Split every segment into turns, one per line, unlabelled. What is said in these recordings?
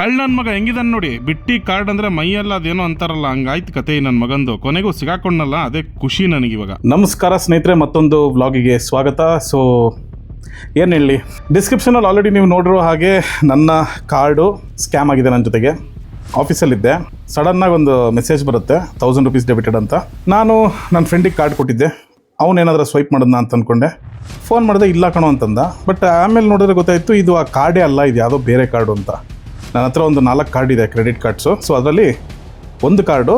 ಕಳ್ ನನ್ನ ಮಗ ಹೆಂಗಿದಾನೆ ನೋಡಿ. ಬಿಟ್ಟಿ ಕಾರ್ಡ್ ಅಂದ್ರೆ ಮೈಯೆಲ್ಲ ಅದೇನೋ ಅಂತಾರಲ್ಲ, ಹಂಗಾಯ್ತು ಕತೆ ನನ್ನ ಮಗಂದು. ಕೊನೆಗೂ ಸಿಗಾಕೊಂಡಲ್ಲ ಅದೇ ಖುಷಿ ನನಗೆ ಇವಾಗ.
ನಮಸ್ಕಾರ ಸ್ನೇಹಿತರೆ, ಮತ್ತೊಂದು ವ್ಲಾಗಿಗೆ ಸ್ವಾಗತ. ಸೊ ಏನು ಹೇಳಿ? ಡಿಸ್ಕ್ರಿಪ್ಷನಲ್ಲಿ ಆಲ್ರೆಡಿ ನೀವು ನೋಡಿರೋ ಹಾಗೆ ನನ್ನ ಕಾರ್ಡು ಸ್ಕ್ಯಾಮ್ ಆಗಿದೆ ನನ್ನ ಜೊತೆಗೆ. ಆಫೀಸಲ್ಲಿದ್ದೆ ಸಡನ್ನಾಗಿ ಒಂದು ಮೆಸೇಜ್ ಬರುತ್ತೆ ತೌಸಂಡ್ ರುಪೀಸ್ ಡೆಬಿಟೆಡ್ ಅಂತ. ನಾನು ನನ್ನ ಫ್ರೆಂಡಿಗೆ ಕಾರ್ಡ್ ಕೊಟ್ಟಿದ್ದೆ. ಅವನೇನಾದ್ರೂ ಸ್ವೈಪ್ ಮಾಡೋದನ್ನ ಅಂತ ಅಂದ್ಕೊಂಡೆ ಫೋನ್ ಮಾಡಿದೆ, ಇಲ್ಲ ಕಣೋ ಅಂತಂದ. ಬಟ್ ಆಮೇಲೆ ನೋಡಿದ್ರೆ ಗೊತ್ತಾಯಿತು, ಇದು ಆ ಕಾರ್ಡೇ ಅಲ್ಲ, ಇದು ಯಾವುದೋ ಬೇರೆ ಕಾರ್ಡು ಅಂತ. ನನ್ನ ಹತ್ರ ಒಂದು ನಾಲ್ಕು ಕಾರ್ಡ್ ಇದೆ ಕ್ರೆಡಿಟ್ ಕಾರ್ಡ್ಸು ಸೊ ಅದರಲ್ಲಿ ಒಂದು ಕಾರ್ಡು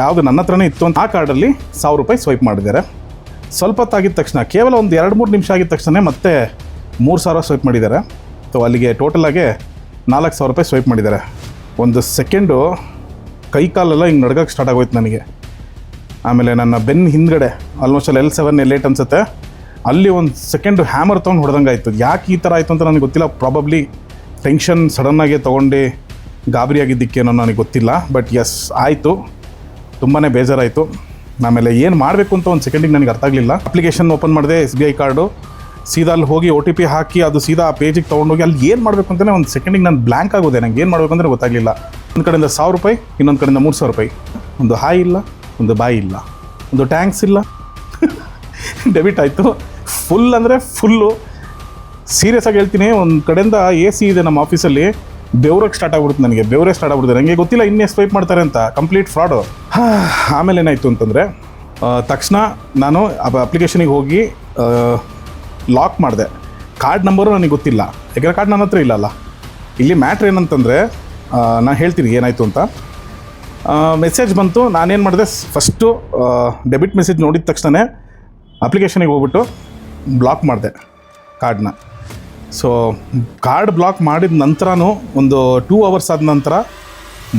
ಯಾವುದು ನನ್ನ ಹತ್ರನೇ ಇತ್ತು ಅಂತ ಆ ಕಾರ್ಡಲ್ಲಿ ಸಾವಿರ ರೂಪಾಯಿ ಸ್ವೈಪ್ ಮಾಡಿದ್ದಾರೆ. ಸ್ವಲ್ಪ ಹೊತ್ತಾಗಿದ ತಕ್ಷಣ, ಕೇವಲ ಒಂದು ಎರಡು ಮೂರು ನಿಮಿಷ ಆಗಿದ ತಕ್ಷಣ ಮತ್ತೆ ಮೂರು ಸಾವಿರ ಸ್ವೈಪ್ ಮಾಡಿದ್ದಾರೆ. ಸೊ ಅಲ್ಲಿಗೆ ಟೋಟಲಾಗಿ ನಾಲ್ಕು ಸಾವಿರ ರೂಪಾಯಿ ಸ್ವೈಪ್ ಮಾಡಿದ್ದಾರೆ. ಒಂದು ಸೆಕೆಂಡು ಕೈ ಕಾಲೆಲ್ಲ ಹಿಂಗೆ ನಡ್ಗಕ್ಕೆ ಸ್ಟಾರ್ಟ್ ಆಗೋಯ್ತು ನನಗೆ. ಆಮೇಲೆ ನನ್ನ ಬೆನ್ನ ಹಿಂದ್ಗಡೆ ಆಲ್ಮೋಸ್ಟ್ ಅಲ್ಲಿ ಎಲ್ ಸೆವೆನ್ ಎಲ್ ಏಟ್ ಅನ್ಸುತ್ತೆ. ಅಲ್ಲಿ ಒಂದು ಸೆಕೆಂಡು ಹ್ಯಾಮರ್ ತೊಗೊಂಡು ಹೊಡೆದಂಗೆ ಆಯಿತು ಯಾಕೆ ಈ ಥರ ಆಯಿತು ಅಂತ ನನಗೆ ಗೊತ್ತಿಲ್ಲ. ಪ್ರಾಬಬ್ಲಿ ಟೆನ್ಷನ್ ಸಡನ್ನಾಗಿ ತೊಗೊಂಡು ಗಾಬರಿಯಾಗಿದ್ದಕ್ಕೇನೋ ನನಗೆ ಗೊತ್ತಿಲ್ಲ ಬಟ್ ಎಸ್ ಆಯಿತು. ತುಂಬಾ ಬೇಜಾರಾಯಿತು. ಆಮೇಲೆ ಏನು ಮಾಡಬೇಕು ಅಂತ ಒಂದು ಸೆಕೆಂಡಿಗೆ ನನಗೆ ಅರ್ಥ ಆಗಲಿಲ್ಲ. ಅಪ್ಲಿಕೇಶನ್ ಓಪನ್ ಮಾಡಿದೆ ಎಸ್ ಬಿ ಐ ಕಾರ್ಡು ಸೀದಾ ಅಲ್ಲಿ ಹೋಗಿ ಒ ಟಿ ಪಿ ಹಾಕಿ ಅದು ಸೀದಾ ಆ ಪೇಜಿಗೆ ತೊಗೊಂಡೋಗಿ ಅಲ್ಲಿ ಏನು ಮಾಡಬೇಕು ಅಂತಲೇ ಒಂದು ಸೆಕೆಂಡಿಗೆ ನಾನು ಬ್ಲ್ಯಾಂಕ್ ಆಗೋದೆ. ನನಗೆ ಏನು ಮಾಡಬೇಕು ಅಂದರೆ ಗೊತ್ತಾಗಲಿಲ್ಲ. ಒಂದು ಕಡೆಯಿಂದ ಸಾವಿರ ರೂಪಾಯಿ, ಇನ್ನೊಂದು ಕಡೆಯಿಂದ ಮೂರು ಸಾವಿರ ರೂಪಾಯಿ. ಒಂದು ಹಾಯ್ ಇಲ್ಲ, ಒಂದು ಬಾಯಿ ಇಲ್ಲ. ಒಂದು ಟ್ಯಾಂಕ್ಸ್ ಇಲ್ಲ. ಡೆಬಿಟ್ ಆಯಿತು. ಫುಲ್ ಅಂದರೆ ಫುಲ್ಲು ಸೀರಿಯಸ್ ಆಗಿ ಹೇಳ್ತೀನಿ, ಒಂದು ಕಡೆಯಿಂದ ಎ ಸಿ ಇದೆ ನಮ್ಮ ಆಫೀಸಲ್ಲಿ. ಬೆವ್ರಕ್ಕೆ ಸ್ಟಾರ್ಟ್ ಆಗ್ಬಿಡುತ್ತೆ ನನಗೆ, ಬೆವರೇ ಸ್ಟಾರ್ಟ್ ಆಗ್ಬಿಡುತ್ತೆ. ನನಗೆ ಗೊತ್ತಿಲ್ಲ ಇನ್ನೇ ಸ್ವೈಪ್ ಮಾಡ್ತಾರೆ ಅಂತ ಕಂಪ್ಲೀಟ್ ಫ್ರಾಡು ಆಮೇಲೆ ಏನಾಯಿತು ಅಂತಂದರೆ ತಕ್ಷಣ ನಾನು ಅಪ್ಲಿಕೇಶನಿಗೆ ಹೋಗಿ ಲಾಕ್ ಮಾಡಿದೆ. ಕಾರ್ಡ್ ನಂಬರು ನನಗೆ ಗೊತ್ತಿಲ್ಲ. ಯಾಕಂದರೆ ಕಾರ್ಡ್ ನನ್ನ ಹತ್ರ ಇಲ್ಲಲ್ಲ ಇಲ್ಲಿ ಮ್ಯಾಟ್ರ್ ಏನಂತಂದರೆ ನಾನು ಹೇಳ್ತೀನಿ ಏನಾಯಿತು ಅಂತ. ಮೆಸೇಜ್ ಬಂತು, ನಾನೇನು ಮಾಡಿದೆ ಫಸ್ಟು ಡೆಬಿಟ್ ಮೆಸೇಜ್ ನೋಡಿದ ತಕ್ಷಣ ಅಪ್ಲಿಕೇಶನಿಗೆ ಹೋಗ್ಬಿಟ್ಟು ಬ್ಲಾಕ್ ಮಾಡಿದೆ ಕಾರ್ಡ್ನ ಸೊ ಕಾರ್ಡ್ ಬ್ಲಾಕ್ ಮಾಡಿದ ನಂತರನೂ ಒಂದು ಟೂ ಅವರ್ಸ್ ಆದ ನಂತರ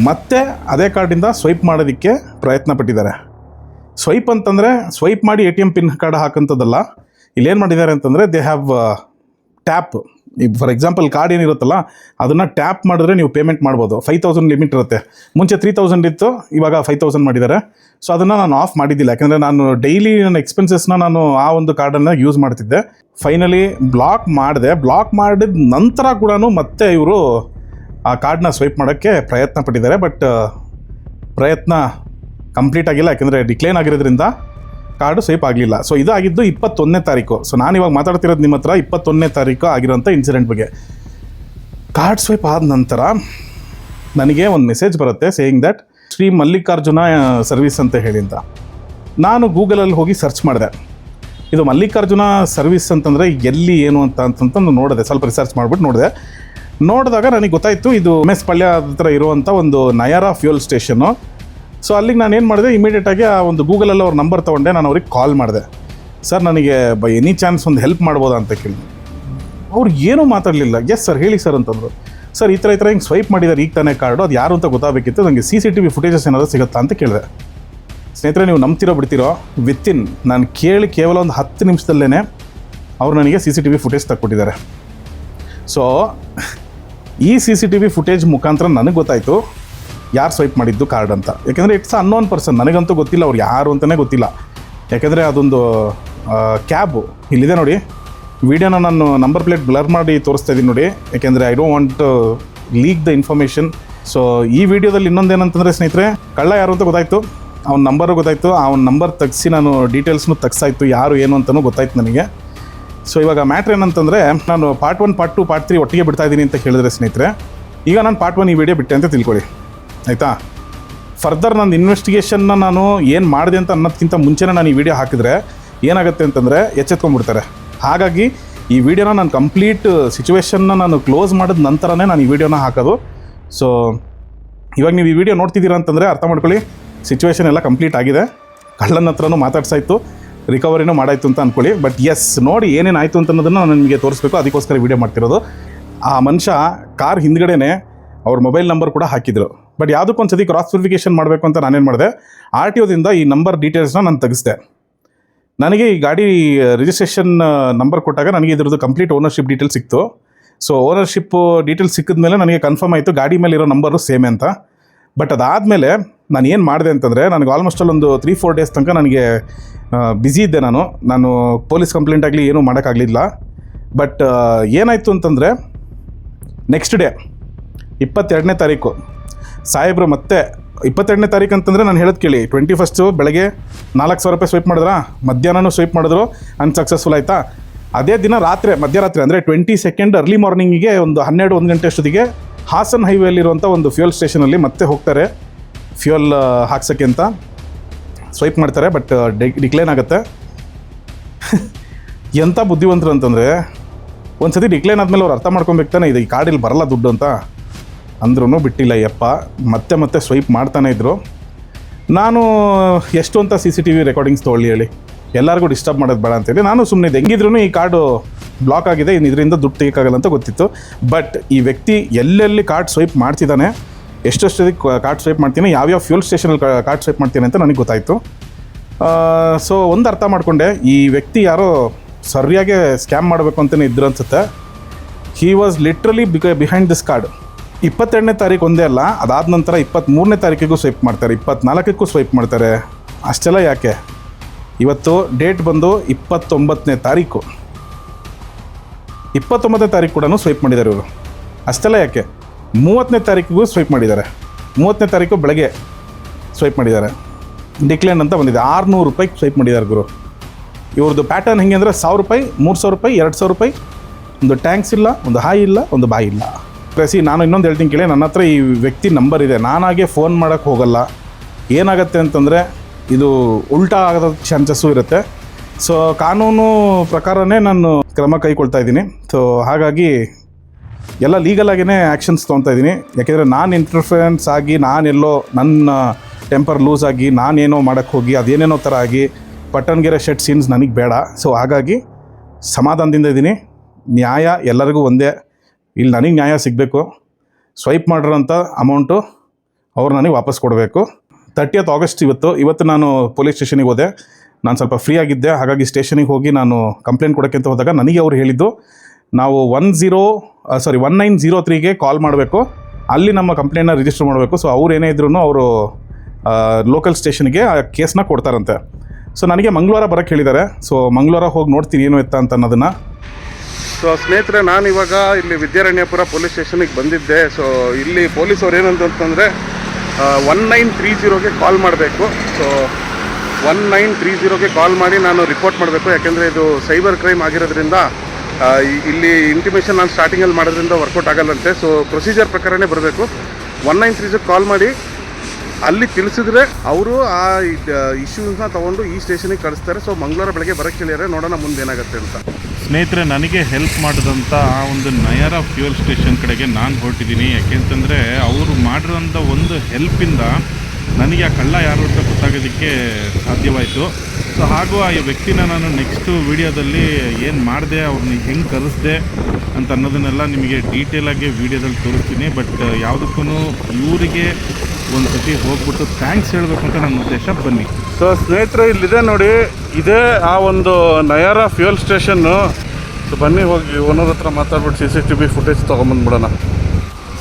ಮತ್ತೆ ಅದೇ ಕಾರ್ಡಿಂದ ಸ್ವೈಪ್ ಮಾಡೋದಕ್ಕೆ ಪ್ರಯತ್ನ ಪಟ್ಟಿದ್ದಾರೆ. ಸ್ವೈಪ್ ಅಂತಂದರೆ ಸ್ವೈಪ್ ಮಾಡಿ A T M pin card ಹಾಕೋಂಥದ್ದಲ್ಲ ಇಲ್ಲೇನು ಮಾಡಿದ್ದಾರೆ ಅಂತಂದರೆ they have tap for example card ಏನಿರುತ್ತಲ್ಲ, ಅದನ್ನು ಟ್ಯಾಪ್ ಮಾಡಿದ್ರೆ ನೀವು ಪೇಮೆಂಟ್ ಮಾಡ್ಬೋದು. ಫೈವ್ ತೌಸಂಡ್ ಲಿಮಿಟ್ ಇರುತ್ತೆ. ಮುಂಚೆ ತ್ರೀ ತೌಸಂಡ್ ಇತ್ತು, ಇವಾಗ ಫೈವ್ ತೌಸಂಡ್ ಮಾಡಿದ್ದಾರೆ. ಸೊ ಅದನ್ನು ನಾನು ಆಫ್ ಮಾಡಿದ್ದಿಲ್ಲ. ಯಾಕೆಂದರೆ ನಾನು ಡೈಲಿ ನನ್ನ ಎಕ್ಸ್ಪೆನ್ಸಸ್ನ ನಾನು ಆ ಒಂದು ಕಾರ್ಡನ್ನು ಯೂಸ್ ಮಾಡ್ತಿದ್ದೆ. ಫೈನಲಿ ಬ್ಲಾಕ್ ಮಾಡಿದೆ. ಬ್ಲಾಕ್ ಮಾಡಿದ ನಂತರ ಕೂಡ ಮತ್ತೆ ಇವರು ಆ ಕಾರ್ಡ್ನ ಸ್ವೈಪ್ ಮಾಡೋಕ್ಕೆ ಪ್ರಯತ್ನ ಪಟ್ಟಿದ್ದಾರೆ. ಬಟ್ ಪ್ರಯತ್ನ ಕಂಪ್ಲೀಟ್ ಆಗಿಲ್ಲ. ಯಾಕೆಂದರೆ ಡಿಕ್ಲೈನ್ ಆಗಿರೋದ್ರಿಂದ ಕಾರ್ಡು ಸ್ವೈಪ್ ಆಗಲಿಲ್ಲ. ಸೊ ಇದಾಗಿದ್ದು ಇಪ್ಪತ್ತೊಂದನೇ ತಾರೀಕು. ಸೊ ನಾನು ಇವಾಗ ಮಾತಾಡ್ತಿರೋದು ನಿಮ್ಮ ಹತ್ರ ಇಪ್ಪತ್ತೊಂದನೇ ತಾರೀಕು ಆಗಿರೋಂಥ ಇನ್ಸಿಡೆಂಟ್ ಬಗ್ಗೆ. ಕಾರ್ಡ್ ಸ್ವೈಪ್ ಆದ ನಂತರ ನನಗೆ ಒಂದು ಮೆಸೇಜ್ ಬರುತ್ತೆ saying that Shri Mallikarjuna service ಅಂತ ಹೇಳಿ ಅಂತ. ನಾನು ಗೂಗಲಲ್ಲಿ ಹೋಗಿ ಸರ್ಚ್ ಮಾಡಿದೆ. ಇದು ಮಲ್ಲಿಕಾರ್ಜುನ ಸರ್ವಿಸ್ ಅಂತಂದರೆ ಎಲ್ಲಿ, ಏನು ಅಂತ ಅಂತಂತಂದು ನೋಡಿದೆ. ಸ್ವಲ್ಪ ರಿಸರ್ಚ್ ಮಾಡಿಬಿಟ್ಟು ನೋಡಿದೆ. ನೋಡಿದಾಗ ನನಗೆ ಗೊತ್ತಾಯಿತು, ಇದು ಎಂ ಎಸ್ ಪಳ್ಯ ಹತ್ರ ಇರುವಂಥ ಒಂದು ನಯಾರಾ ಫ್ಯೂಯಲ್ ಸ್ಟೇಷನ್ನು ಸೊ ಅಲ್ಲಿಗೆ ನಾನು ಏನು ಮಾಡಿದೆ? ಇಮಿಡಿಯೇಟಾಗಿ ಆ ಒಂದು ಗೂಗಲಲ್ಲಿ ಅವ್ರ ನಂಬರ್ ತೊಗೊಂಡೆ. ನಾನು ಅವ್ರಿಗೆ ಕಾಲ್ ಮಾಡಿದೆ. ಸರ್, ನನಗೆ ಬೈ ಎನಿ ಚಾನ್ಸ್ ಒಂದು ಹೆಲ್ಪ್ ಮಾಡ್ಬೋದಾ ಅಂತ ಕೇಳಿ. ಅವ್ರು ಏನೂ ಮಾತಾಡಲಿಲ್ಲ. ಎಸ್ ಸರ್ ಹೇಳಿ ಸರ್ ಅಂತಂದರು. ಸರ್ ಈ ಥರ ಈ ಥರ ಹಿಂಗೆ ಸ್ವೈಪ್ ಮಾಡಿದ್ದಾರೆ ಈಗ ತಾನೇ ಕಾರ್ಡು. ಅದು ಯಾರು ಅಂತ ಗೊತ್ತಾಗಬೇಕಿತ್ತು. ನನಗೆ C C T V footages ಏನಾದರೂ ಸಿಗುತ್ತಾ ಅಂತ ಕೇಳಿದೆ. ಸ್ನೇಹಿತರೆ, ನೀವು ನಂಬ್ತಿರೋ, ಬಿಡ್ತಿರೋ ಇನ್ ನಾನು ಕೇಳಿ ಕೇವಲ ಒಂದು ಹತ್ತು ನಿಮಿಷದಲ್ಲೇ ಅವ್ರು ನನಗೆ C C T V footage ತಕ್ಕೊಟ್ಟಿದ್ದಾರೆ. So ಈ C C T V footage ಮುಖಾಂತರ ನನಗೆ ಗೊತ್ತಾಯಿತು. ಯಾರು ಸ್ವೈಪ್ ಮಾಡಿದ್ದು ಕಾರ್ಡ್ ಅಂತ. ಯಾಕೆಂದರೆ ಇಟ್ಸ್ ಅನ್ನೋನ್ ಪರ್ಸನ್ ನನಗಂತೂ ಗೊತ್ತಿಲ್ಲ ಅವ್ರು ಯಾರು ಅಂತಲೇ ಗೊತ್ತಿಲ್ಲ. ಯಾಕೆಂದರೆ ಅದೊಂದು ಕ್ಯಾಬು ಇಲ್ಲಿದೆ ನೋಡಿ. ವಿಡಿಯೋನ ನಾನು ನಂಬರ್ ಪ್ಲೇಟ್ ಬ್ಲರ್ ಮಾಡಿ ತೋರಿಸ್ತಾ ಇದ್ದೀನಿ ನೋಡಿ. ಯಾಕೆಂದರೆ I don't want leak the information so ಈ ವಿಡಿಯೋದಲ್ಲಿ ಇನ್ನೊಂದೇನಂತಂದರೆ ಸ್ನೇಹಿತರೆ, ಕಳ್ಳ ಯಾರು ಅಂತ ಗೊತ್ತಾಯಿತು. ಅವ್ನ ನಂಬರು ಗೊತ್ತಾಯಿತು. ಅವ್ನ ನಂಬರ್ ತೆಗ್ಸಿ ನಾನು ಡೀಟೇಲ್ಸ್ನು ತಗ್ಸಾಯಿತು. ಯಾರು ಏನು ಅಂತಲೂ ಗೊತ್ತಾಯ್ತು ನನಗೆ. ಸೊ ಇವಾಗ ಮ್ಯಾಟ್ರ್ ಏನಂತಂದರೆ, ನಾನು part one part two part three ಒಟ್ಟಿಗೆ ಬಿಡ್ತಾ ಇದ್ದೀನಿ ಅಂತ ಹೇಳಿದ್ರೆ ಸ್ನೇಹಿತರೆ, ಈಗ ನಾನು ಪಾರ್ಟ್ ಒನ್ ಈ ವಿಡಿಯೋ ಬಿಟ್ಟೆ ಅಂತ ತಿಳ್ಕೊಳ್ಳಿ. ಆಯಿತಾ? ಫರ್ದರ್ ನನ್ನ ಇನ್ವೆಸ್ಟಿಗೇಷನ್ನ ನಾನು ಏನು ಮಾಡಿದೆ ಅಂತ ಅನ್ನೋದಕ್ಕಿಂತ ಮುಂಚೆನೇ ನಾನು ಈ ವಿಡಿಯೋ ಹಾಕಿದರೆ ಏನಾಗುತ್ತೆ ಅಂತಂದರೆ ಎಚ್ಚೆತ್ಕೊಂಡ್ಬಿಡ್ತಾರೆ. ಹಾಗಾಗಿ ಈ ವಿಡಿಯೋನ ನಾನು ಕಂಪ್ಲೀಟ್ ಸಿಚುವೇಷನ್ನ ನಾನು ಕ್ಲೋಸ್ ಮಾಡಿದ ನಂತರನೇ ನಾನು ಈ ವಿಡಿಯೋನ ಹಾಕೋದು. ಸೊ ಇವಾಗ ನೀವು ಈ ವಿಡಿಯೋ ನೋಡ್ತಿದ್ದೀರಾ ಅಂತಂದರೆ ಅರ್ಥ ಮಾಡ್ಕೊಳ್ಳಿ ಸಿಚುವೇಶನ್ ಎಲ್ಲ ಕಂಪ್ಲೀಟ್ ಆಗಿದೆ. ಕಳ್ಳನ ಹತ್ರನೂ ಮಾತಾಡ್ಸಾಯಿತು ರಿಕವರಿನೂ ಮಾಡಾಯಿತು ಅಂತ ಅಂದ್ಕೊಳ್ಳಿ ಬಟ್ ಎಸ್ ನೋಡಿ ಏನೇನು ಆಯಿತು ಅಂತ ಅನ್ನೋದನ್ನು ನಾನು ನಿಮಗೆ ತೋರಿಸ್ಬೇಕು, ಅದಕ್ಕೋಸ್ಕರ ವಿಡಿಯೋ ಮಾಡ್ತಿರೋದು. ಆ ಮನುಷ್ಯ ಕಾರ್ ಹಿಂದ್ಗಡೆನೆ ಅವ್ರ ಮೊಬೈಲ್ ನಂಬರ್ ಕೂಡ ಹಾಕಿದ್ರು. ಬಟ್ ಯಾವುದಕ್ಕೊಂದು ಸತಿ ಕ್ರಾಸ್ ವೆರಿಫಿಕೇಷನ್ ಮಾಡಬೇಕು ಅಂತ ನಾನೇನು ಮಾಡಿದೆ? ಆರ್ ಟಿ ಒದಿಂದ ಈ ನಂಬರ್ ಡೀಟೇಲ್ಸ್ನ ನಾನು ತೆಗೆಸಿದೆ. ನನಗೆ ಈ ಗಾಡಿ ರಿಜಿಸ್ಟ್ರೇಷನ್ ನಂಬರ್ ಕೊಟ್ಟಾಗ ನನಗೆ ಇದ್ರದ್ದು ಕಂಪ್ಲೀಟ್ ಓನರ್ಶಿಪ್ ಡೀಟೇಲ್ಸ್ ಸಿಕ್ತು. ಸೊ ಓನರ್ಶಿಪ್ ಡೀಟೇಲ್ಸ್ ಸಿಕ್ಕಿದ ಮೇಲೆ ನನಗೆ ಕನ್ಫರ್ಮ್ ಆಯಿತು ಗಾಡಿ ಮೇಲೆ ಇರೋ ನಂಬರು ಸೇಮೆ ಅಂತ. ಬಟ್ ಅದಾದಮೇಲೆ ನಾನು ಏನು ಮಾಡಿದೆ ಅಂತಂದರೆ ನನಗೆ ಆಲ್ಮೋಸ್ಟ್ ಅಲ್ಲೊಂದು ತ್ರೀ ಫೋರ್ ಡೇಸ್ ತನಕ ನನಗೆ ಬ್ಯುಸಿ ಇದ್ದೆ ನಾನು. ನಾನು ಪೊಲೀಸ್ ಕಂಪ್ಲೇಂಟ್ ಆಗಲಿ ಏನೂ ಮಾಡೋಕ್ಕಾಗಲಿಲ್ಲ ಬಟ್ ಏನಾಯಿತು ಅಂತಂದರೆ ನೆಕ್ಸ್ಟ್ ಡೇ ಇಪ್ಪತ್ತೆರಡನೇ ತಾರೀಕು ಸಾಹೇಬ್ರು, ಮತ್ತೆ ಇಪ್ಪತ್ತೆರಡನೇ ತಾರೀಕು ಅಂತಂದರೆ ನಾನು ಹೇಳೋದು ಕೇಳಿ. ಟ್ವೆಂಟಿ ಫಸ್ಟು ಬೆಳಗ್ಗೆ ನಾಲ್ಕು ಸಾವಿರ ರೂಪಾಯಿ ಸ್ವೈಪ್ ಮಾಡಿದ್ರಾ? ಮಧ್ಯಾಹ್ನನೂ ಸ್ವೈಪ್ ಮಾಡಿದ್ರು. ಅನ್ಸಕ್ಸಸ್ಫುಲ್ ಆಯಿತಾ? ಅದೇ ದಿನ ರಾತ್ರಿ, ಮಧ್ಯರಾತ್ರಿ ಅಂದರೆ ಟ್ವೆಂಟಿ ಸೆಕೆಂಡ್ ಅರ್ಲಿ ಮಾರ್ನಿಂಗಿಗೆ ಒಂದು ಹನ್ನೆರಡು, ಒಂದು ಗಂಟೆ ಅಷ್ಟೊತ್ತಿಗೆ ಹಾಸನ್ ಹೈವೇಲಿರುವಂಥ ಒಂದು ಫ್ಯೂಯಲ್ ಸ್ಟೇಷನಲ್ಲಿ ಮತ್ತೆ ಹೋಗ್ತಾರೆ. ಫ್ಯೂಯಲ್ ಹಾಕ್ಸೋಕ್ಕೆ ಅಂತ ಸ್ವೈಪ್ ಮಾಡ್ತಾರೆ ಬಟ್ ಡಿಕ್ಲೈನ್ ಆಗುತ್ತೆ. ಎಂಥ ಬುದ್ಧಿವಂತರು ಅಂತಂದರೆ ಒಂದು ಸತಿ ಡಿಕ್ಲೈನ್ ಆದಮೇಲೆ ಅವ್ರು ಅರ್ಥ ಮಾಡ್ಕೊಬೇಕು ತಾನೆ, ಇದು ಈ ಕಾರ್ಡಿಲ್ಲಿ ಬರಲ್ಲ ದುಡ್ಡು ಅಂತ. ಅಂದ್ರೂ ಬಿಟ್ಟಿಲ್ಲ ಯಪ್ಪ ಮತ್ತೆ ಮತ್ತೆ ಸ್ವೈಪ್ ಮಾಡ್ತಾನೆ ಇದ್ದರು ನಾನು ಎಷ್ಟು ಅಂತ C C T V recordings ತೊಗೊಳ್ಳಿ ಹೇಳಿ. ಎಲ್ಲರಿಗೂ ಡಿಸ್ಟರ್ಬ್ ಮಾಡೋದು ಬೇಡ ಅಂತೇಳಿ ನಾನು ಸುಮ್ಮನೆ ಹೆಂಗಿದ್ರು ಈ ಕಾರ್ಡು ಬ್ಲಾಕ್ ಆಗಿದೆ ಇನ್ನು ಇದರಿಂದ ದುಡ್ಡು ತೆಗಿಯೋಕ್ಕಾಗಲ್ಲ ಅಂತ ಗೊತ್ತಿತ್ತು. ಬಟ್ ಈ ವ್ಯಕ್ತಿ ಎಲ್ಲೆಲ್ಲಿ ಕಾರ್ಡ್ ಸ್ವೈಪ್ ಮಾಡ್ತಿದ್ದಾನೆ ಎಷ್ಟೆಷ್ಟು ಕಾರ್ಡ್ ಸ್ವೈಪ್ ಮಾಡ್ತೀನಿ, ಯಾವ್ಯಾವ ಫ್ಯೂಲ್ ಸ್ಟೇಷನಲ್ಲಿ ಕಾರ್ಡ್ ಸ್ವೈಪ್ ಮಾಡ್ತೀನಿ ಅಂತ ನನಗೆ ಗೊತ್ತಾಯಿತು. ಸೊ ಒಂದು ಅರ್ಥ ಮಾಡಿಕೊಂಡೆ, ಈ ವ್ಯಕ್ತಿ ಯಾರೋ ಸರಿಯಾಗಿ ಸ್ಕ್ಯಾಮ್ ಮಾಡಬೇಕು ಅಂತಲೇ ಇದ್ರು ಅನ್ಸುತ್ತೆ. ಹಿ ವಾಸ್ ಲಿಟ್ರಲಿ ಬಿಕ ಬಿಹೈಂಡ್ ದಿಸ್ ಕಾರ್ಡ್ ಇಪ್ಪತ್ತೆರಡನೇ ತಾರೀಕು ಒಂದೇ ಅಲ್ಲ, ಅದಾದ ನಂತರ ಇಪ್ಪತ್ತ್ಮೂರನೇ ತಾರೀಕಿಗೂ ಸ್ವೈಪ್ ಮಾಡ್ತಾರೆ, ಇಪ್ಪತ್ನಾಲ್ಕಕ್ಕೂ ಸ್ವೈಪ್ ಮಾಡ್ತಾರೆ. ಅಷ್ಟೆಲ್ಲ ಯಾಕೆ? ಇವತ್ತು ಡೇಟ್ ಬಂದು ಇಪ್ಪತ್ತೊಂಬತ್ತನೇ ತಾರೀಕು. ಇಪ್ಪತ್ತೊಂಬತ್ತನೇ ತಾರೀಕು ಕೂಡ ಸ್ವೈಪ್ ಮಾಡಿದ್ದಾರೆ ಇವರು. ಅಷ್ಟೆಲ್ಲ ಯಾಕೆ? ಮೂವತ್ತನೇ ತಾರೀಕಿಗೂ ಸ್ವೈಪ್ ಮಾಡಿದ್ದಾರೆ. ಮೂವತ್ತನೇ ತಾರೀಕು ಬೆಳಗ್ಗೆ ಸ್ವೈಪ್ ಮಾಡಿದ್ದಾರೆ. ಡಿಕ್ಲೈನ್ ಅಂತ ಬಂದಿದೆ. ಆರುನೂರು ರೂಪಾಯಿ ಸ್ವೈಪ್ ಮಾಡಿದ್ದಾರೆ ಗುರು. ಇವ್ರದ್ದು ಪ್ಯಾಟರ್ನ್ ಹೆಂಗೆ ಅಂದರೆ ಸಾವಿರ ರೂಪಾಯಿ, ಮೂರು ಸಾವಿರ ರೂಪಾಯಿ, ಎರಡು ಸಾವಿರ ರೂಪಾಯಿ. ಒಂದು ಟ್ಯಾಂಕ್ಸ್ ಇಲ್ಲ, ಒಂದು ಹಾಯಿ ಇಲ್ಲ, ಒಂದು ಬಾಯಿ ಇಲ್ಲ. ಪ್ರೆಸಿ ನಾನು ಇನ್ನೊಂದು ಹೇಳ್ತೀನಿ ಕೇಳಿ, ನನ್ನ ಹತ್ರ ಈ ವ್ಯಕ್ತಿ ನಂಬರ್ ಇದೆ. ನಾನಾಗೆ ಫೋನ್ ಮಾಡೋಕ್ಕೆ ಹೋಗಲ್ಲ. ಏನಾಗುತ್ತೆ ಅಂತಂದರೆ, ಇದು ಉಲ್ಟಾ ಆಗೋ ಚಾನ್ಸಸ್ಸು ಇರುತ್ತೆ. ಸೊ ಕಾನೂನು ಪ್ರಕಾರನೇ ನಾನು ಕ್ರಮ ಕೈಗೊಳ್ತಾ ಇದ್ದೀನಿ. ಸೊ ಹಾಗಾಗಿ ಎಲ್ಲ ಲೀಗಲಾಗಿಯೇ ಆ್ಯಕ್ಷನ್ಸ್ ತೊಗೊತಾ ಇದ್ದೀನಿ. ಯಾಕೆಂದರೆ ನಾನು ಇಂಟರ್ಫರೆನ್ಸ್ ಆಗಿ ನಾನೆಲ್ಲೋ ನನ್ನ ಟೆಂಪರ್ ಲೂಸ್ ಆಗಿ, ನಾನೇನೋ ಮಾಡೋಕ್ಕೆ ಹೋಗಿ, ಅದೇನೇನೋ ಥರ ಆಗಿ, ಪಟ್ಟಣಗೆರೆ ಶೆಟ್ ಸೀನ್ಸ್ ನನಗೆ ಬೇಡ. ಸೊ ಹಾಗಾಗಿ ಸಮಾಧಾನದಿಂದ ಇದ್ದೀನಿ. ನ್ಯಾಯ ಎಲ್ಲರಿಗೂ ಒಂದೇ. ಇಲ್ಲಿ ನನಗೆ ನ್ಯಾಯ ಸಿಗಬೇಕು. ಸ್ವೈಪ್ ಮಾಡಿರೋಂಥ ಅಮೌಂಟು ಅವ್ರು ನನಗೆ ವಾಪಸ್ ಕೊಡಬೇಕು. ತರ್ಟಿಯತ್ ಆಗಸ್ಟ್ ಇವತ್ತು ಇವತ್ತು ನಾನು ಪೊಲೀಸ್ ಸ್ಟೇಷನಿಗೆ ಹೋದೆ. ನಾನು ಸ್ವಲ್ಪ ಫ್ರೀ ಆಗಿದ್ದೆ, ಹಾಗಾಗಿ ಸ್ಟೇಷನಿಗೆ ಹೋಗಿ ನಾನು ಕಂಪ್ಲೇಂಟ್ ಕೊಡೋಕ್ಕೆ ಅಂತ ಹೋದಾಗ ನನಗೆ ಅವ್ರು ಹೇಳಿದ್ದು, ನಾವು one zero sorry one nine zero ತ್ರೀಗೆ call ಮಾಡಬೇಕು. ಅಲ್ಲಿ ನಮ್ಮ ಕಂಪ್ಲೇಂಟ್ನ ರಿಜಿಸ್ಟರ್ ಮಾಡಬೇಕು. ಸೊ ಅವ್ರು ಏನೇ ಇದ್ರೂ ಅವರು ಲೋಕಲ್ ಸ್ಟೇಷನ್ಗೆ ಆ ಕೇಸನ್ನ ಕೊಡ್ತಾರಂತೆ. ಸೊ ನನಗೆ ಮಂಗಳವಾರ ಬರೋಕ್ಕೆ ಹೇಳಿದ್ದಾರೆ. ಸೊ ಮಂಗಳವಾರ ಹೋಗಿ ನೋಡ್ತೀನಿ ಏನು ಎತ್ತ ಅಂತ ಅನ್ನೋದನ್ನು.
ಸೊ ಸ್ನೇಹಿತರೆ, ನಾನು ಇವಾಗ ಇಲ್ಲಿ ವಿದ್ಯಾರಣ್ಯಪುರ ಪೊಲೀಸ್ ಸ್ಟೇಷನಿಗೆ ಬಂದಿದ್ದೆ. ಸೊ ಇಲ್ಲಿ ಪೊಲೀಸವ್ರು ಏನಂತ ಅಂತಂದರೆ ಒನ್ ನೈನ್ ತ್ರೀ ಜೀರೋಗೆ ಕಾಲ್ ಮಾಡಬೇಕು. ಸೊ ಒನ್ ನೈನ್ ತ್ರೀ ಜೀರೋಗೆ ಕಾಲ್ ಮಾಡಿ ನಾನು ರಿಪೋರ್ಟ್ ಮಾಡಬೇಕು. ಯಾಕೆಂದರೆ ಇದು ಸೈಬರ್ ಕ್ರೈಮ್ ಆಗಿರೋದ್ರಿಂದ ಇಲ್ಲಿ ಇಂಟಿಮೇಷನ್ ನಾನು ಸ್ಟಾರ್ಟಿಂಗಲ್ಲಿ ಮಾಡೋದ್ರಿಂದ ವರ್ಕೌಟ್ ಆಗಲ್ಲಂತೆ. ಸೊ ಪ್ರೊಸೀಜರ್ ಪ್ರಕಾರನೇ ಬರಬೇಕು. One nine three zero call ಮಾಡಿ ಅಲ್ಲಿ ತಿಳಿಸಿದ್ರೆ ಅವರು ಆ ಇಶ್ಯೂಸ್ನ ತಗೊಂಡು ಈ ಸ್ಟೇಷನಿಗೆ ಕಳಿಸ್ತಾರೆ. ಸೊ ಮಂಗಳವಾರ ಬೆಳಗ್ಗೆ ಬರೋಕ್ಕೆ ಕೇಳಿದರೆ ನೋಡೋಣ ಮುಂದೆ ಏನಾಗುತ್ತೆ ಅಂತ.
ಸ್ನೇಹಿತರೆ, ನನಗೆ ಹೆಲ್ಪ್ ಮಾಡಿದಂಥ ಆ ಒಂದು ನಯರ ಫ್ಯೂಯಲ್ ಸ್ಟೇಷನ್ ಕಡೆಗೆ ನಾನು ಹೊರಟಿದ್ದೀನಿ. ಯಾಕೆಂತಂದರೆ, ಅವರು ಮಾಡಿರೋಂಥ ಒಂದು ಹೆಲ್ಪಿಂದ ನನಗೆ ಆ ಕಳ್ಳ ಯಾರು ಅಂತ ಗೊತ್ತಾಗೋದಕ್ಕೆ ಸಾಧ್ಯವಾಯಿತು. ಸೊ ಹಾಗೂ ಆ ವ್ಯಕ್ತಿನ ನಾನು ನೆಕ್ಸ್ಟು ವಿಡಿಯೋದಲ್ಲಿ ಏನು ಮಾಡಿದೆ ಅವ್ರನ್ನ ಹೆಂಗೆ ಕರೆಸ್ದೆ ಅಂತ ಅನ್ನೋದನ್ನೆಲ್ಲ ನಿಮಗೆ ಡೀಟೇಲಾಗಿ ವಿಡಿಯೋದಲ್ಲಿ ತೋರಿಸ್ತೀನಿ. ಬಟ್ ಯಾವುದಕ್ಕೂ ಇವರಿಗೆ ಒಂದು ಸತಿ ಹೋಗ್ಬಿಟ್ಟು ಥ್ಯಾಂಕ್ಸ್ ಹೇಳಬೇಕು ಅಂತ ನನ್ನ ಉದ್ದೇಶ. ಬನ್ನಿ.
ಸೊ ಸ್ನೇಹಿತರೆ, ಇಲ್ಲಿದೆ ನೋಡಿ. ಇದೇ ಆ ಒಂದು ನಯಾರ ಫ್ಯೂಯಲ್ ಸ್ಟೇಷನ್ನು ಸೊ ಬನ್ನಿ ಹೋಗಿ ಓನರ್ ಹತ್ರ ಮಾತಾಡ್ಬಿಟ್ಟು C C T V footage ತೊಗೊಂಬಂದ್ಬಿಡೋಣ.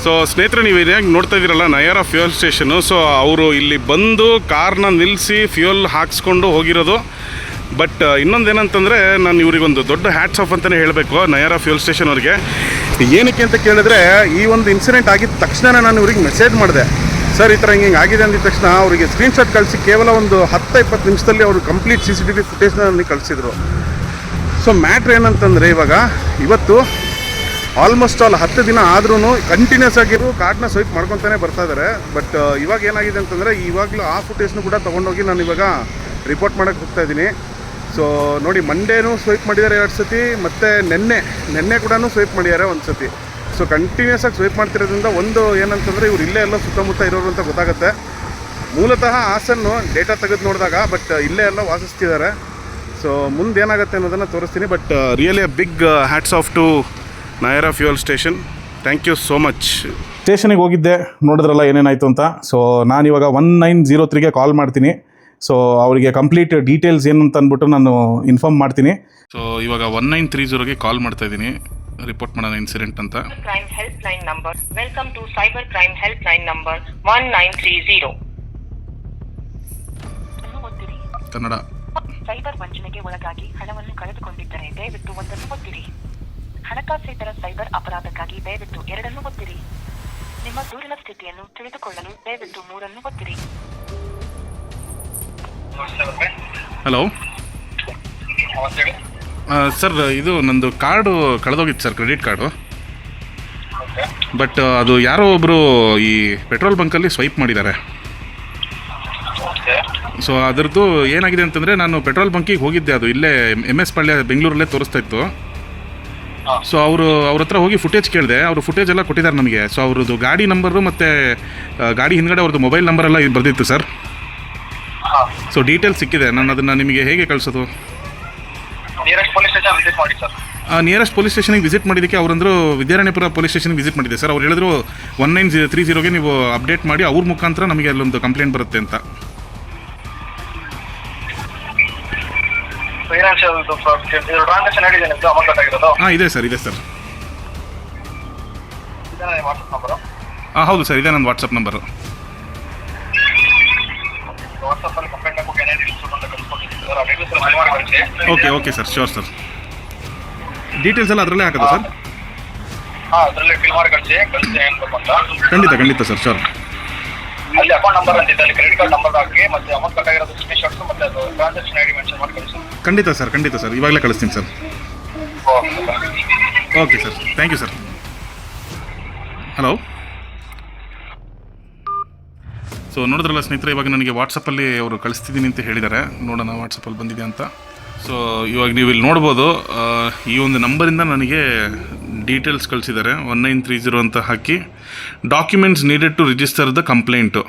So ಸ್ನೇಹಿತರೆ, ನೀವು ಇದಾಗಿ ನೋಡ್ತಾ ಇದ್ದೀರಲ್ಲ, ನಯಾರ ಫ್ಯೂಯಲ್ ಸ್ಟೇಷನು ಸೊ ಅವರು ಇಲ್ಲಿ ಬಂದು ಕಾರ್ನ ನಿಲ್ಲಿಸಿ ಫ್ಯೂಯಲ್ ಹಾಕ್ಸ್ಕೊಂಡು ಹೋಗಿರೋದು. ಬಟ್ ಇನ್ನೊಂದೇನಂತಂದರೆ ನಾನು ಇವರಿಗೊಂದು ದೊಡ್ಡ ಹ್ಯಾಟ್ಸ್ ಆಫ್ ಅಂತಲೇ ಹೇಳಬೇಕು ನಯಾರ ಫ್ಯೂಯಲ್ ಸ್ಟೇಷನ್ ಅವ್ರಿಗೆ. ಏನಕ್ಕೆ ಅಂತ ಕೇಳಿದ್ರೆ, ಈ ಒಂದು ಇನ್ಸಿಡೆಂಟ್ ಆಗಿದ ತಕ್ಷಣ ನಾನು ಇವ್ರಿಗೆ ಮೆಸೇಜ್ ಮಾಡಿದೆ. ಸರ್, ಈ ಥರ ಹಿಂಗೆ ಆಗಿದೆ ಅಂದಿದ ತಕ್ಷಣ ಅವರಿಗೆ ಸ್ಕ್ರೀನ್ಶಾಟ್ ಕಳಿಸಿ ಕೇವಲ ಒಂದು ಹತ್ತು ಇಪ್ಪತ್ತು ನಿಮಿಷದಲ್ಲಿ ಅವರು complete C C T V ಫುಟೇಜ್ನ ನನಗೆ ಕಳಿಸಿದ್ರು. ಸೊ ಮ್ಯಾಟ್ರ್ ಏನಂತಂದರೆ ಇವಾಗ ಇವತ್ತು ಆಲ್ಮೋಸ್ಟ್ ಆಲ್ ಹತ್ತು ದಿನ ಆದ್ರೂ ಕಂಟಿನ್ಯೂಸ್ ಆಗಿರು ಕಾರ್ಡ್ನ ಸ್ವೈಪ್ ಮಾಡ್ಕೊತಾನೆ ಬರ್ತಾ ಇದ್ದಾರೆ ಬಟ್ ಇವಾಗ ಏನಾಗಿದೆ ಅಂತಂದರೆ ಇವಾಗಲೂ ಆ ಫುಟೇಜ್ನು ಕೂಡ ತೊಗೊಂಡೋಗಿ ನಾನು ಇವಾಗ ರಿಪೋರ್ಟ್ ಮಾಡೋಕ್ಕೆ ಹೋಗ್ತಾ ಇದ್ದೀನಿ. ಸೊ ನೋಡಿ ಮಂಡೇನೂ ಸ್ವೈಪ್ ಮಾಡಿದ್ದಾರೆ ಎರಡು ಸತಿ, ಮತ್ತು ನೆನ್ನೆ ನೆನ್ನೆ ಕೂಡ ಸ್ವೈಪ್ ಮಾಡಿದ್ದಾರೆ ಒಂದು ಸತಿ ಸೊ ಕಂಟಿನ್ಯೂಸ್ ಆಗಿ ಸ್ವೈಪ್ ಮಾಡ್ತಿರೋದ್ರಿಂದ ಒಂದು ಏನಂತಂದರೆ ಇವ್ರು ಇಲ್ಲೇ ಎಲ್ಲ ಸುತ್ತಮುತ್ತ ಇರೋರು ಅಂತ ಗೊತ್ತಾಗುತ್ತೆ. ಮೂಲತಃ ಹಾಸನ್ನು ಡೇಟಾ ತೆಗೆದು ನೋಡಿದಾಗ ಬಟ್ ಇಲ್ಲೇ ಎಲ್ಲ ವಾಸಿಸ್ತಿದ್ದಾರೆ. ಸೊ ಮುಂದೆ ಏನಾಗುತ್ತೆ ಅನ್ನೋದನ್ನು ತೋರಿಸ್ತೀನಿ but really a big hats off to Nayara fuel station thank you so much
ಸ್ಟೇಷನಿಗೆ ಹೋಗಿದ್ದೆ ನೋಡಿದ್ರಲ್ಲ ಏನೇನಾಯಿತು ಅಂತ. ಸೊ ನಾನಿವಾಗ ಒನ್ ನೈನ್ ಜೀರೋ ತ್ರೀಗೆ ಕಾಲ್ ಮಾಡ್ತೀನಿ. ಸೊ ಅವರಿಗೆ ಕಂಪ್ಲೀಟ್ ಡೀಟೇಲ್ಸ್ ಏನು ಅಂತ ಅಂದ್ಬಿಟ್ಟು ನಾನು ಇನ್ಫಾರ್ಮ್ ಮಾಡ್ತೀನಿ.
ಸೊ ಇವಾಗ ಒನ್ ನೈನ್ ತ್ರೀ ಜೀರೋಗೆ ಕಾಲ್ ಮಾಡ್ತಾ ಇದ್ದೀನಿ. ರಿಪೋರ್ಟ್ ಮಾಡೋಣ ಇನ್ಸಿಡೆಂಟ್ ಅಂತ.
Crime helpline number. Welcome to cyber crime helpline number 1930. ಅನ್ನು ಒತ್ತಿರಿ.
ಕನ್ನಡ.
ಸೈಬರ್ ವಂಚನೆಗೆ ಒಳಗಾಗಿ ಹಣವನ್ನು ಕಳೆದುಕೊಂಡಿದ್ದರೆ ದಯವಿಟ್ಟು ಒಂದನ್ನು ಒತ್ತಿರಿ. ಹಣಕಾಸೇತರ ಸೈಬರ್ ಅಪರಾಧಕ್ಕಾಗಿ ದಯವಿಟ್ಟು ಎರಡನ್ನು ಒತ್ತಿರಿ.
ನಿಮ್ಮ ದೂರಿನ ಸ್ಥಿತಿಯನ್ನು ತಿಳಿದುಕೊಳ್ಳಲು ದಯವಿಟ್ಟು ಮೂರನ್ನು ಒತ್ತಿರಿ.
ಹಲೋ ಸರ್ ಇದು ನಂದು ಕಾರ್ಡು ಕಳೆದೋಗಿತ್ತು ಸರ್ ಕ್ರೆಡಿಟ್ ಕಾರ್ಡು. ಬಟ್ ಅದು ಯಾರೋ ಒಬ್ಬರು ಈ ಪೆಟ್ರೋಲ್ ಬಂಕಲ್ಲಿ ಸ್ವೈಪ್ ಮಾಡಿದ್ದಾರೆ. ಸೊ ಅದರದ್ದು ಏನಾಗಿದೆ ಅಂತಂದರೆ ನಾನು ಪೆಟ್ರೋಲ್ ಬಂಕಿಗೆ ಹೋಗಿದ್ದೆ ಅದು ಇಲ್ಲೇ ಎಂ ಎಸ್ ಪಾಳ್ಯ ಬೆಂಗಳೂರಲ್ಲೇ ತೋರಿಸ್ತಾ ಇತ್ತು. ಸೊ ಅವರು ಅವ್ರ ಹತ್ರ ಹೋಗಿ ಫುಟೇಜ್ ಕೇಳಿದೆ ಅವರು ಫುಟೇಜ್ ಎಲ್ಲ ಕೊಟ್ಟಿದ್ದಾರೆ ನಮಗೆ. ಸೊ ಅವ್ರದ್ದು ಗಾಡಿ ನಂಬರು ಮತ್ತು ಗಾಡಿ ಹಿಂದ್ಗಡೆ ಅವ್ರದ್ದು ಮೊಬೈಲ್ ನಂಬರೆಲ್ಲ ಬರೆದಿತ್ತು ಸರ್. ಸೊ ಡೀಟೇಲ್ಸ್ ಸಿಕ್ಕಿದೆ ನಾನು ಅದನ್ನು ನಿಮಗೆ ಹೇಗೆ ಕಳಿಸೋದು?
ನಿಯರೆಸ್ಟ್ ಪೊಲೀಸ್ ಸ್ಟೇಷನ್ ವಿಸಿಟ್ ಮಾಡಿ ಸರ್
ನಿಯರೆಸ್ಟ್ ಪೊಲೀಸ್ ಸ್ಟೇಷನ್ಗೆ ವಿಸಿಟ್ ಮಾಡಿದ್ದಕ್ಕೆ ಅವರಂದ್ರು ವಿದ್ಯಾರಣ್ಯಪುರ ಪೊಲೀಸ್ ಸ್ಟೇಷನ್ಗೆ ವಿಸಿಟ್ ಮಾಡಿದೆ ಸರ್ ಅವ್ರು ಹೇಳಿದ್ರು ಒನ್ ನೈನ್ ಜೀ ತ್ರೀ ಜೀರೋಗೆ ನೀವು ಅಪ್ಡೇಟ್ ಮಾಡಿ ಅವ್ರ ಮುಖಾಂತರ ನಮಗೆ ಅಲ್ಲೊಂದು ಕಂಪ್ಲೇಂಟ್ ಬರುತ್ತೆ ಅಂತ.
ಫೈನಾನ್ಷಿಯಲ್ ಇದು ಟ್ರಾನ್ಸಾಕ್ಷನ್ ನಡೀದೆ ನಿಮ್ಮದು ಅಮೌಂಟ್ ಆಗಿರೋದು
ಹಾಂ ಇದೆ ಸರ್ ಇದೆ ಸರ್
ವಾಟ್ಸಪ್ ನಂಬರು
ಹಾಂ ಹೌದು ಸರ್ ಇದೆ ನನ್ನ ವಾಟ್ಸಪ್ ನಂಬರು
ವಾಟ್ಸಪ್ಪಲ್ಲಿ complaint
okay okay sir. Sure sir details ಎಲ್ಲ ಅದರಲ್ಲೇ ಹಾಕೋದು ಸರ್ ಖಂಡಿತ ಖಂಡಿತ ಸರ್ ಶೋರ್
ಅಲ್ಲಿ ಅಕೌಂಟ್ ನಂಬರ್ ಅಂತಿದೆ ಅಲ್ಲಿ ಕ್ರೆಡಿಟ್ ಕಾರ್ಡ್ ನಂಬರ್ ಹಾಕಿ ಮತ್ತೆ ಅಮೌಂಟ್ ಕಟ್ ಆಗಿರೋದು ಸ್ಕ್ರೀನ್ ಶಾಟ್ಸ್ ಮತ್ತೆ ಅದು ಟ್ರಾನ್ಸಾಕ್ಷನ್ ಐ ಡಿ ಮೆನ್ಷನ್ ಮಾಡಿ ಕಳಿಸಿ
ಖಂಡಿತ ಸರ್ ಖಂಡಿತ ಸರ್ ಇವಾಗಲೇ ಕಳಿಸ್ತೀನಿ sir
okay
sir thank you sir hello so ನೋಡಿದ್ರಲ್ಲ ಸ್ನೇಹಿತರೆ, ಇವಾಗ ನನಗೆ ವಾಟ್ಸಪ್ಪಲ್ಲಿ ಅವರು ಕಳಿಸ್ತಿದ್ದೀನಿ ಅಂತ ಹೇಳಿದ್ದಾರೆ. ನೋಡೋಣ ವಾಟ್ಸಪ್ಪಲ್ಲಿ ಬಂದಿದೆ ಅಂತ. ಸೊ ಇವಾಗ ನೀವು ಇಲ್ಲಿ ನೋಡ್ಬೋದು ಈ ಒಂದು ನಂಬರಿಂದ ನನಗೆ ಡೀಟೇಲ್ಸ್ ಕಳಿಸಿದ್ದಾರೆ. ಒನ್ ನೈನ್ ತ್ರೀ ಜೀರೋ ಅಂತ ಹಾಕಿ. Documents needed to register the complaint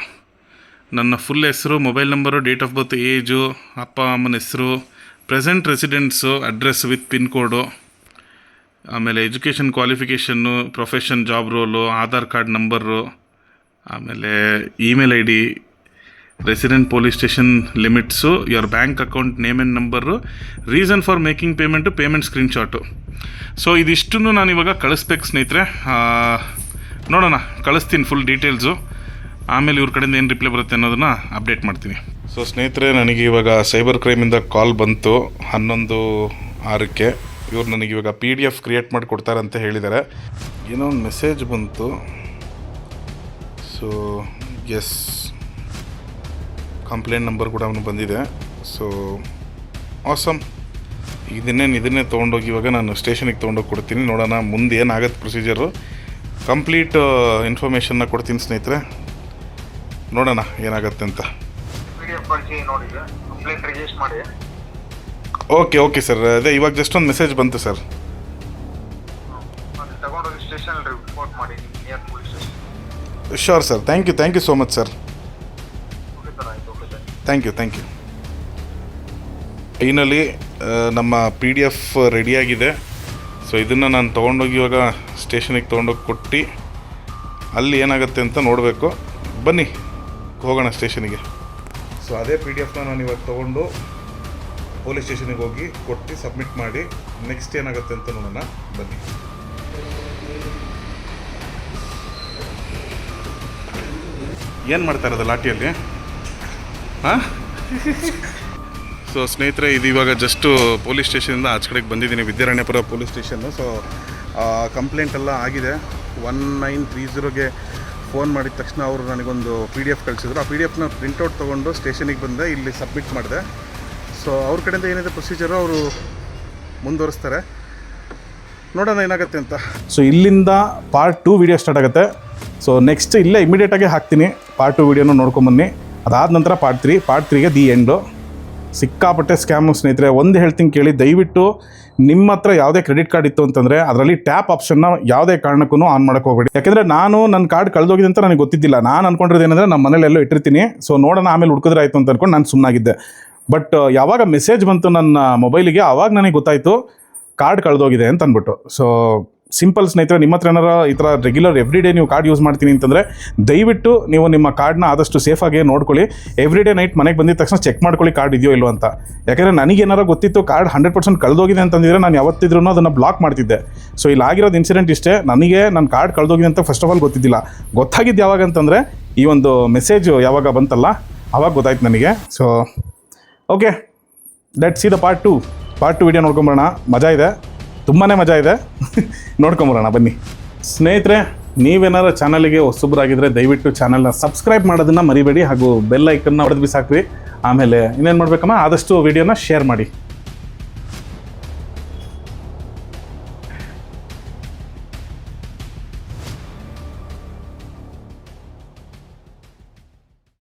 ನನ್ನ ಫುಲ್ ಹೆಸರು mobile number date of birth age ಅಪ್ಪ, ಅಮ್ಮನ ಹೆಸರು present residence address with pin code ಆಮೇಲೆ education qualification profession job role Aadhaar card number ಆಮೇಲೆ email I D resident police station limits your bank account name and number reason for making payment payment screenshot so ಇದಿಷ್ಟನ್ನು ನಾನು ಇವಾಗ ಕಳಿಸ್ಬೇಕು ಸ್ನೇಹಿತರೆ. ನೋಡೋಣ, ಕಳಿಸ್ತೀನಿ full details ಆಮೇಲೆ ಇವ್ರ ಕಡೆಯಿಂದ ಏನು ರಿಪ್ಲೈ ಬರುತ್ತೆ ಅನ್ನೋದನ್ನು ಅಪ್ಡೇಟ್ ಮಾಡ್ತೀನಿ. ಸೊ ಸ್ನೇಹಿತರೆ, ನನಗೆ ಇವಾಗ ಸೈಬರ್ ಕ್ರೈಮಿಂದ ಕಾಲ್ ಬಂತು, ಹನ್ನೊಂದು ಆರಕ್ಕೆ. ಇವ್ರು ನನಗೆ ಇವಾಗ ಪಿ ಡಿ ಎಫ್ ಕ್ರಿಯೇಟ್ ಮಾಡಿ ಕೊಡ್ತಾರೆ ಅಂತ ಹೇಳಿದ್ದಾರೆ. ಏನೋ ಒಂದು ಮೆಸೇಜ್ ಬಂತು. ಸೊ ಎಸ್ ಕಂಪ್ಲೇಂಟ್ ನಂಬರ್ ಕೂಡ ಅವನು ಬಂದಿದೆ. ಸೊ ಆಸಮ್ ಇದನ್ನೇನು ಇದನ್ನೇ ತೊಗೊಂಡೋಗಿ ಇವಾಗ ನಾನು ಸ್ಟೇಷನಿಗೆ ತೊಗೊಂಡೋಗಿ ಕೊಡ್ತೀನಿ. ನೋಡೋಣ ಮುಂದೆ ಏನಾಗತ್ತೆ ಪ್ರೊಸೀಜರು. ಕಂಪ್ಲೀಟ್ ಇನ್ಫಾರ್ಮೇಷನ್ನ ಕೊಡ್ತೀನಿ ಸ್ನೇಹಿತರೆ. ನೋಡೋಣ ಏನಾಗತ್ತೆ ಅಂತ. Okay okay sir. ಅದೇ ಇವಾಗ ಜಸ್ಟ್ ಒಂದು ಮೆಸೇಜ್ ಬಂತು sir. Sure sir thank you thank you so much sir thank you thank you finally ನಮ್ಮ ಪಿ ಡಿ ಎಫ್ ರೆಡಿಯಾಗಿದೆ ಸೊ ಇದನ್ನು ನಾನು ತೊಗೊಂಡೋಗಿ ಇವಾಗ ಸ್ಟೇಷನಿಗೆ ತೊಗೊಂಡೋಗಿ ಕೊಟ್ಟು ಅಲ್ಲಿ ಏನಾಗುತ್ತೆ ಅಂತ ನೋಡಬೇಕು. ಬನ್ನಿ ಹೋಗೋಣ ಸ್ಟೇಷನಿಗೆ. ಸೊ ಅದೇ ಪಿ ಡಿ ಎಫ್ನ ನಾನು ಇವಾಗ ತೊಗೊಂಡು ಪೊಲೀಸ್ ಸ್ಟೇಷನಿಗೆ ಹೋಗಿ ಕೊಟ್ಟು ಸಬ್ಮಿಟ್ ಮಾಡಿ ನೆಕ್ಸ್ಟ್ ಏನಾಗುತ್ತೆ ಅಂತ ನೋಡೋಣ. ಬನ್ನಿ. ಏನು ಮಾಡ್ತಾ ಇರೋದು ಲಾಠಿಯಲ್ಲಿ? ಹಾಂ? ಸೊ ಸ್ನೇಹಿತರೆ, ಇದು ಇವಾಗ ಜಸ್ಟು ಪೊಲೀಸ್ ಸ್ಟೇಷನಿಂದ ಆಚೆ ಕಡೆಗೆ ಬಂದಿದ್ದೀನಿ, Vidyaranyapura police station so complaint ಎಲ್ಲ ಆಗಿದೆ. ಒನ್ ನೈನ್ ತ್ರೀ ಝೀರೋಗೆ ಫೋನ್ ಮಾಡಿದ ತಕ್ಷಣ ಅವರು ನನಗೊಂದು ಪಿ ಡಿ ಎಫ್ ಕಳಿಸಿದ್ರು. ಆ ಪಿ ಡಿ ಎಫ್ನ ಪ್ರಿಂಟೌಟ್ ತೊಗೊಂಡು ಸ್ಟೇಷನಿಗೆ ಬಂದೆ, ಇಲ್ಲಿ ಸಬ್ಮಿಟ್ ಮಾಡಿದೆ. ಸೊ ಅವ್ರ ಕಡೆಯಿಂದ ಏನಿದೆ ಪ್ರೊಸೀಜರು ಅವರು ಮುಂದುವರಿಸ್ತಾರೆ. ನೋಡೋಣ ಏನಾಗುತ್ತೆ ಅಂತ.
ಸೊ ಇಲ್ಲಿಂದ ಪಾರ್ಟ್ ಟು ವಿಡಿಯೋ ಸ್ಟಾರ್ಟ್ ಆಗುತ್ತೆ. ಸೊ ನೆಕ್ಸ್ಟ್ ಇಲ್ಲೇ ಇಮಿಡಿಯೇಟಾಗಿ ಹಾಕ್ತೀನಿ. ಪಾರ್ಟ್ ಟು ವೀಡಿಯೋನ ನೋಡ್ಕೊಂಬನ್ನಿ ಅದಾದ ನಂತರ ಪಾರ್ಟ್ ತ್ರೀ ಪಾರ್ಟ್ ತ್ರೀಗೆ ದಿ ಎಂಡು ಸಿಕ್ಕಾಪಟ್ಟೆ ಸ್ಕ್ಯಾಮು ಸ್ನೇಹಿತರೆ, ಒಂದು ಹೇಳ್ತೀನಿ ಕೇಳಿ, ದಯವಿಟ್ಟು ನಿಮ್ಮ ಹತ್ರ ಯಾವುದೇ ಕ್ರೆಡಿಟ್ ಕಾರ್ಡ್ ಇತ್ತು ಅಂತಂದರೆ ಅದರಲ್ಲಿ ಟ್ಯಾಪ್ ಆಪ್ಷನ್ನ ಯಾವುದೇ ಕಾರಣಕ್ಕೂ ಆನ್ ಮಾಡೋಕೆ ಹೋಗಬೇಡಿ. ಯಾಕೆಂದರೆ ನಾನು ನನ್ನ ಕಾರ್ಡ್ ಕಳೆದೋಗಿದೆ ಅಂತ ನನಗೆ ಗೊತ್ತಿದ್ದಿಲ್ಲ. ನಾನು ಅನ್ಕೊಂಡಿರೋದು ಏನಂದರೆ ನಮ್ಮ ಮನೇಲೆಲ್ಲೋ ಇಟ್ಟಿರ್ತೀನಿ. ಸೊ ನೋಡೋಣ ಆಮೇಲೆ ಹುಡ್ಕಿದ್ರೆ ಆಯಿತು ಅಂತ ಅನ್ಕೊಂಡು ನಾನು ಸುಮ್ಮನಾಗಿದ್ದೆ ಬಟ್ ಯಾವಾಗ ಮೆಸೇಜ್ ಬಂತು ನನ್ನ ಮೊಬೈಲಿಗೆ ಆವಾಗ ನನಗೆ ಗೊತ್ತಾಯಿತು ಕಾರ್ಡ್ ಕಳೆದೋಗಿದೆ ಅಂತ ಅಂದ್ಬಿಟ್ಟು ಸೊ ಸಿಂಪಲ್ ಸ್ನೇಹಿತರೆ, ನಿಮ್ಮ ಹತ್ರ ಏನಾರ ಈ ಥರ ರೆಗ್ಯುಲರ್ ಎವ್ರಿ ಡೇ ನೀವು ಕಾರ್ಡ್ ಯೂಸ್ ಮಾಡ್ತೀನಿ ಅಂತಂದರೆ ದಯವಿಟ್ಟು ನೀವು ನಿಮ್ಮ ಕಾರ್ಡ್ನ ಆದಷ್ಟು ಸೇಫಾಗಿ ನೋಡ್ಕೊಳ್ಳಿ. ಎವ್ರಿ ಡೇ ನೈಟ್ ಮನೆಗೆ ಬಂದಿದ ತಕ್ಷಣ ಚೆಕ್ ಮಾಡ್ಕೊಳ್ಳಿ ಕಾರ್ಡ್ ಇದೆಯೋ ಇಲ್ಲೋ ಅಂತ. ಯಾಕೆಂದರೆ ನನಗೇನಾರ ಗೊತ್ತಿತ್ತು ಕಾರ್ಡ್ ಹಂಡ್ರೆಡ್ ಪರ್ಸೆಂಟ್ ಕಳೆದೋಗಿದೆ ಅಂತಂದಿದ್ರೆ ನಾನು ಯಾವತ್ತಿದ್ರೂ ಅದನ್ನು ಬ್ಲಾಕ್ ಮಾಡ್ತಿದ್ದೆ. ಸೊ ಇಲ್ಲಿ ಆಗಿರೋದು ಇನ್ಸಿಡೆಂಟ್ ಇಷ್ಟೇ. ನನಗೆ ನನ್ನ ಕಾರ್ಡ್ ಕಳೆದೋಗಿದೆ ಅಂತ ಫಸ್ಟ್ ಆಫ್ ಆಲ್ ಗೊತ್ತಿದ್ದಿಲ್ಲ. ಗೊತ್ತಾಗಿದ್ದು ಯಾವಾಗ ಅಂತಂದರೆ ಈ ಒಂದು ಮೆಸೇಜು ಯಾವಾಗ ಬಂತಲ್ಲ ಆವಾಗ ಗೊತ್ತಾಯ್ತು ನನಗೆ. So okay let see the part two part two video ನೋಡ್ಕೊಂಬರೋಣ. ಮಜಾ ಇದೆ. ತುಂಬಾ ಮಜಾ ಇದೆ. ನೋಡ್ಕೊಂಬರೋಣ, ಬನ್ನಿ. ಸ್ನೇಹಿತರೆ
ನೀವೇನಾರು ಚಾನಲ್ಗೆ ಹೊಸಬ್ರಾಗಿದ್ದರೆ ದಯವಿಟ್ಟು ಚಾನಲ್ನ ಸಬ್ಸ್ಕ್ರೈಬ್ ಮಾಡೋದನ್ನು ಮರಿಬೇಡಿ ಹಾಗೂ ಬೆಲ್ ಐಕನ್ನ ಹೊಡೆದು ಬಿಸಾಕ್ರಿ. ಆಮೇಲೆ ಇನ್ನೇನು ಮಾಡಬೇಕಮ್ಮ? ಆದಷ್ಟು ವಿಡಿಯೋನ ಶೇರ್ ಮಾಡಿ.